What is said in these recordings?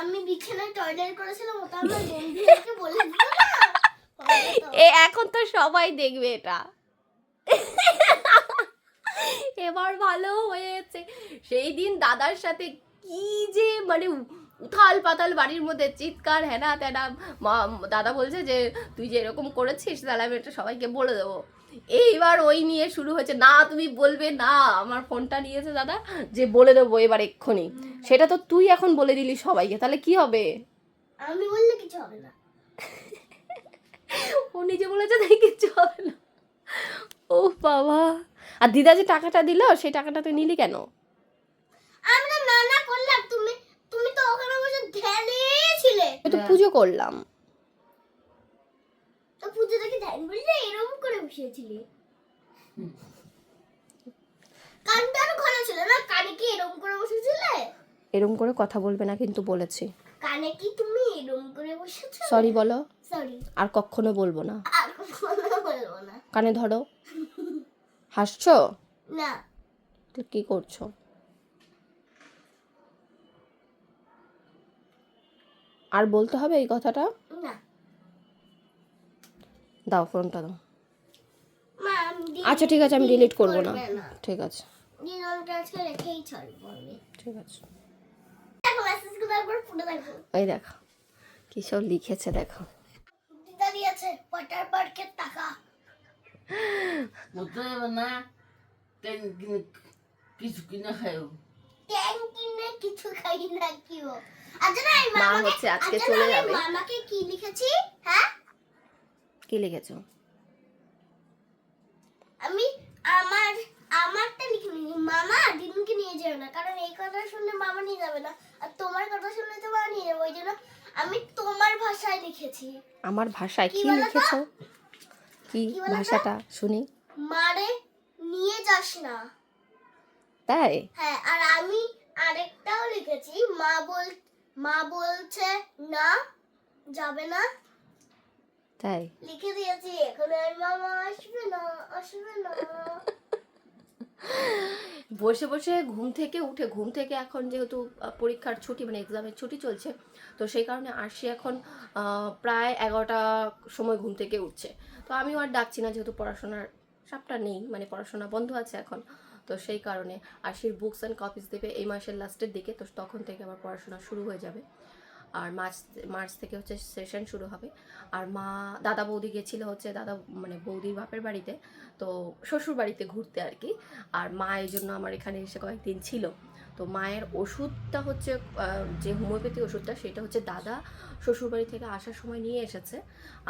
আমি বিছানায় টয়লেট করেছিলাম ওটা আমার বন্ধুদেরকে বলে দিত না। এ এখন তো সবাই দেখবে এটা। এবার ভালো হয়েছে সেই দিন দাদার সাথে কি যে মানে উথাল পাতাল বাড়ির মধ্যে চিৎকার হ্যানা ত্যানা মা দাদা বলছে যে তুই যে এরকম করেছিস তাহলে আমি এটা সবাইকে বলে দেবো। এইবার ওই নিয়ে শুরু হয়েছে। না তুমি বলবে না আমার ফোনটা নিয়েছে দাদা যে বলে দেবো এবার এক্ষুনি। সেটা তো তুই এখন বলে দিলি সবাইকে তাহলে কি হবে? আমি বললে কিছু হবে না। ও নিজে বলেছে তাই কিচ্ছু হবে না। ও বাবা। আর দিদা যে টাকাটা দিল সেই টাকাটা তুই নিলি কেন? আমরা না না করলাম। তুমি তুমি তো ওখানে বসে ধ্যানে ছিলে। তো পুজো করলাম তো পুজো দেখে ধ্যান বললে এরকম বসেছিলি কানটা আরও ঘন ছিল না? কানে কি এরকম করে বসেছিলে? এরম করে কথা বলবে না কিন্তু বলেছি। কানে কি তুমি এরকম করে বসেছো? সরি বলো। সরি আর কখনো বলব না। আর কখনো বলব না। কানে ধরো। হাসছো? না। তো কি করছ? আর বলতে হবে এই কথাটা? না। দাও ফোনটা দাও। আচ্ছা ঠিক আছে আমি ডিলিট করব না। ঠিক আছে। ঠিক আছে। দেখো মেসেজগুলো দেখো। ওই দেখো কি সব লিখেছে দেখো। ওয়াটার পার্কের টাকা। না কিছু কিনে খাইও। কিছু খাই না কিও আচ্ছা না মা হচ্ছে আজকে আচ্ছা চলে যাবে। মামাকে কি লিখেছি? হ্যাঁ? কি লিখেছো আমি আমার আমারটা লিখিনি মামা দিদুনকে নিয়ে যাবে না কারণ এই কথা শুনলে মামা নিয়ে যাবে না আর তোমার কথা শুনলে তো মামা নিয়ে যাবে ওই জন্য আমি তোমার ভাষায় লিখেছি। আমার ভাষায় কি? লিখেছো? কি? ভাষাটা? শুনি। মারে নিয়ে যাস না। তাই? হ্যাঁ আর আমি আরেকটাও লিখেছি মা বল মা বলছে না যাবে না। তাই? লিখে দিয়েছি এখন আর মামা আসবে না আসবে না। বসে বসে ঘুম থেকে উঠে, ঘুম থেকে এখন যেহেতু পরীক্ষার ছুটি মানে এক্সামের ছুটি চলছে, তো সেই কারণে আরশি এখন প্রায় এগারোটা সময় ঘুম থেকে উঠছে। তো আমিও আর ডাকছি না, যেহেতু পড়াশোনার সাপটা নেই মানে পড়াশোনা বন্ধ আছে এখন, তো সেই কারণে আরশির বুকস অ্যান্ড কপিস দেবে এই মাসের লাস্টের দিকে, তো তখন থেকে আমার পড়াশোনা শুরু হয়ে যাবে। আর মার্চ মার্চ থেকে হচ্ছে সেশন শুরু হবে। আর মা, দাদা বৌদি গেছিল হচ্ছে দাদা মানে বৌদির বাপের বাড়িতে, তো শ্বশুর বাড়িতে ঘুরতে আর কি। আর মা এই জন্য আমার এখানে এসে কয়েকদিন ছিল। তো মায়ের ওষুধটা হচ্ছে যে হোমিওপ্যাথি ওষুধটা, সেটা হচ্ছে দাদা শ্বশুরবাড়ি থেকে আসার সময় নিয়ে এসেছে।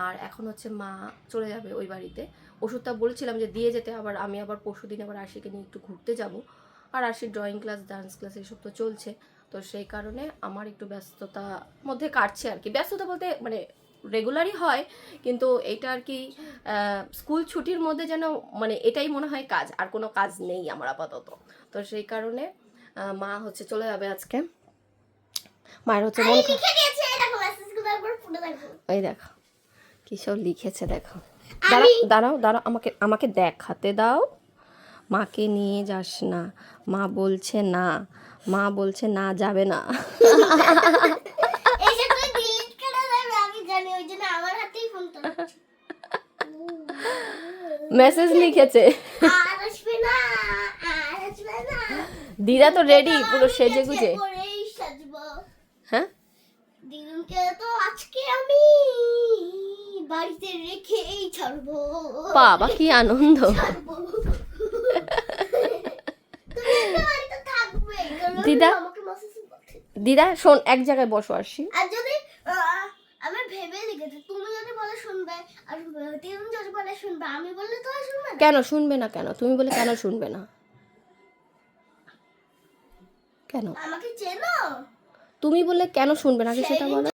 আর এখন হচ্ছে মা চলে যাবে ওই বাড়িতে। ওষুধটা বলছিলাম যে দিয়ে যেতে, আবার আমি আবার পরশু দিন আবার আশিকে নিয়ে একটু ঘুরতে যাব। আর আশির ড্রয়িং ক্লাস ডান্স ক্লাস এসব তো চলছে। তো সেই কারণে আমার একটু ব্যস্ততা মধ্যে কাটছে আর কি। ব্যস্ততা বলতে মানে রেগুলারই হয় কিন্তু এটা আর কি স্কুল ছুটির মধ্যে যেন মানে এটাই মনে হয় কাজ আর কোনো কাজ নেই আমার আপাতত। তো সেই কারণে মা হচ্ছে চলে যাবে আজকে। মায়ের হচ্ছে মন এই দেখো কি সব লিখেছে দেখো। দাঁড়াও দাঁড়াও দাঁড়াও আমাকে আমাকে দেখাতে দাও। মাকে নিয়ে যাস না। মা বলছে না। মা বলছে না যাবে না। মেসেজ লিখেছে। দিদা তো রেডি পুরো সেজে গুজে। হ্যাঁ? দিদুনকে তো আজকে আমি বাড়িতে রেখেই ছাড়বো। বাবা কি আনন্দ ছাড়বো তুমি তো বাড়িতে থাকবে কারণ দিদা? দিদা শোন এক জায়গায় বসো আসি। আর যদি আমি ভেবে লিখেছি তুমি যদি বলে শুনবে আর তুমি যদি বলে শুনবে আমি বললে তো শুনবে কেন শুনবে না কেন? তুমি বলে কেন শুনবে না? কেন? আমাকে চেনো? তুমি বলে কেন শুনবে না? সেটা বলো।